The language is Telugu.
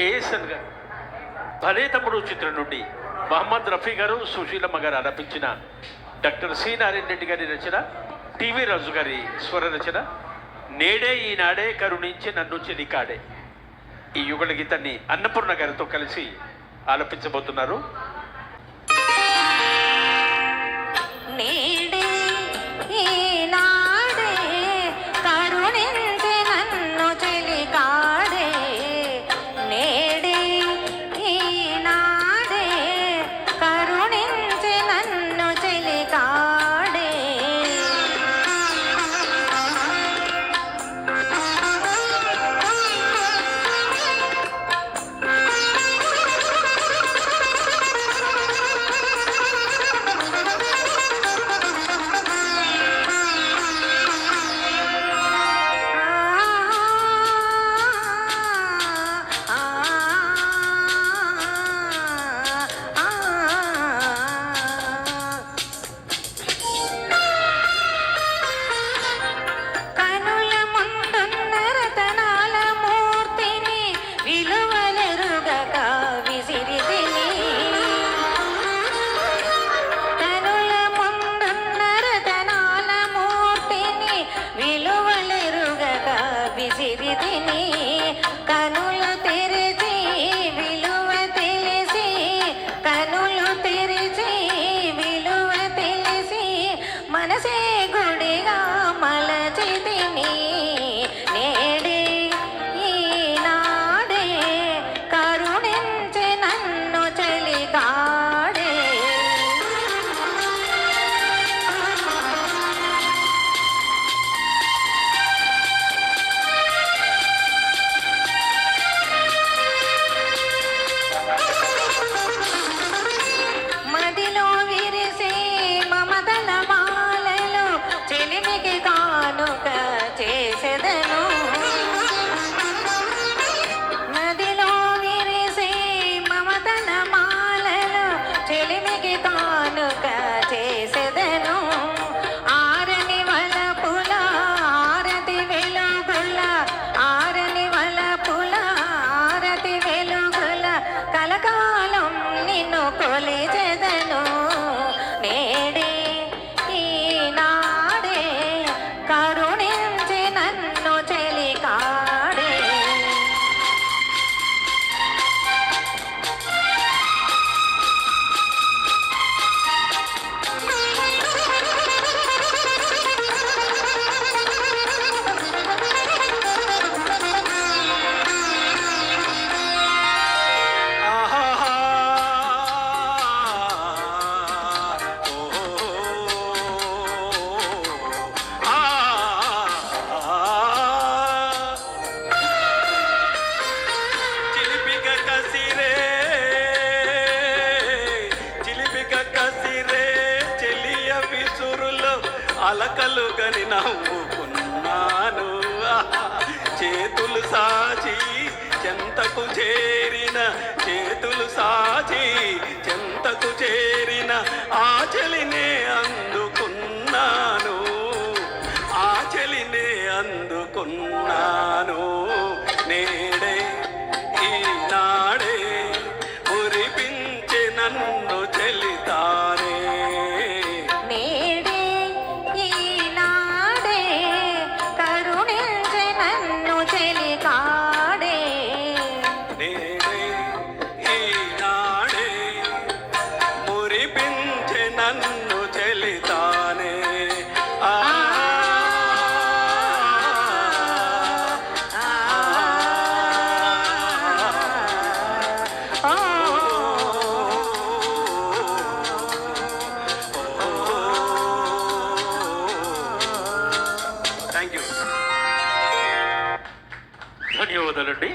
ఏఎస్ఎన్ గారు భలేతప్పుడు చిత్రం నుండి మహమ్మద్ రఫీ గారు సుశీలమ్మ గారు ఆలపించిన డాక్టర్ సి నారాయణ రెడ్డి గారి రచన టీవీ రాజు గారి స్వర రచన నేడే ఈనాడే కరుణించి నన్ను చెలికాడే. ఈ యుగళ గీతాన్ని అన్నపూర్ణ గారితో కలిసి ఆలపించబోతున్నారు. నే అలకలు గని నవ్వుకున్నాను. చేతులు సాచి చెంతకు చేరిన చేతులు సాచి చెంతకు చేరిన ఆచలినే అందుకున్నాను. ఆచలినే అందుకున్నాను. నేడే ఈనాడే మురిపించి నన్ను చెలి నన్ను చెలితానే ధన్యవాదాలండి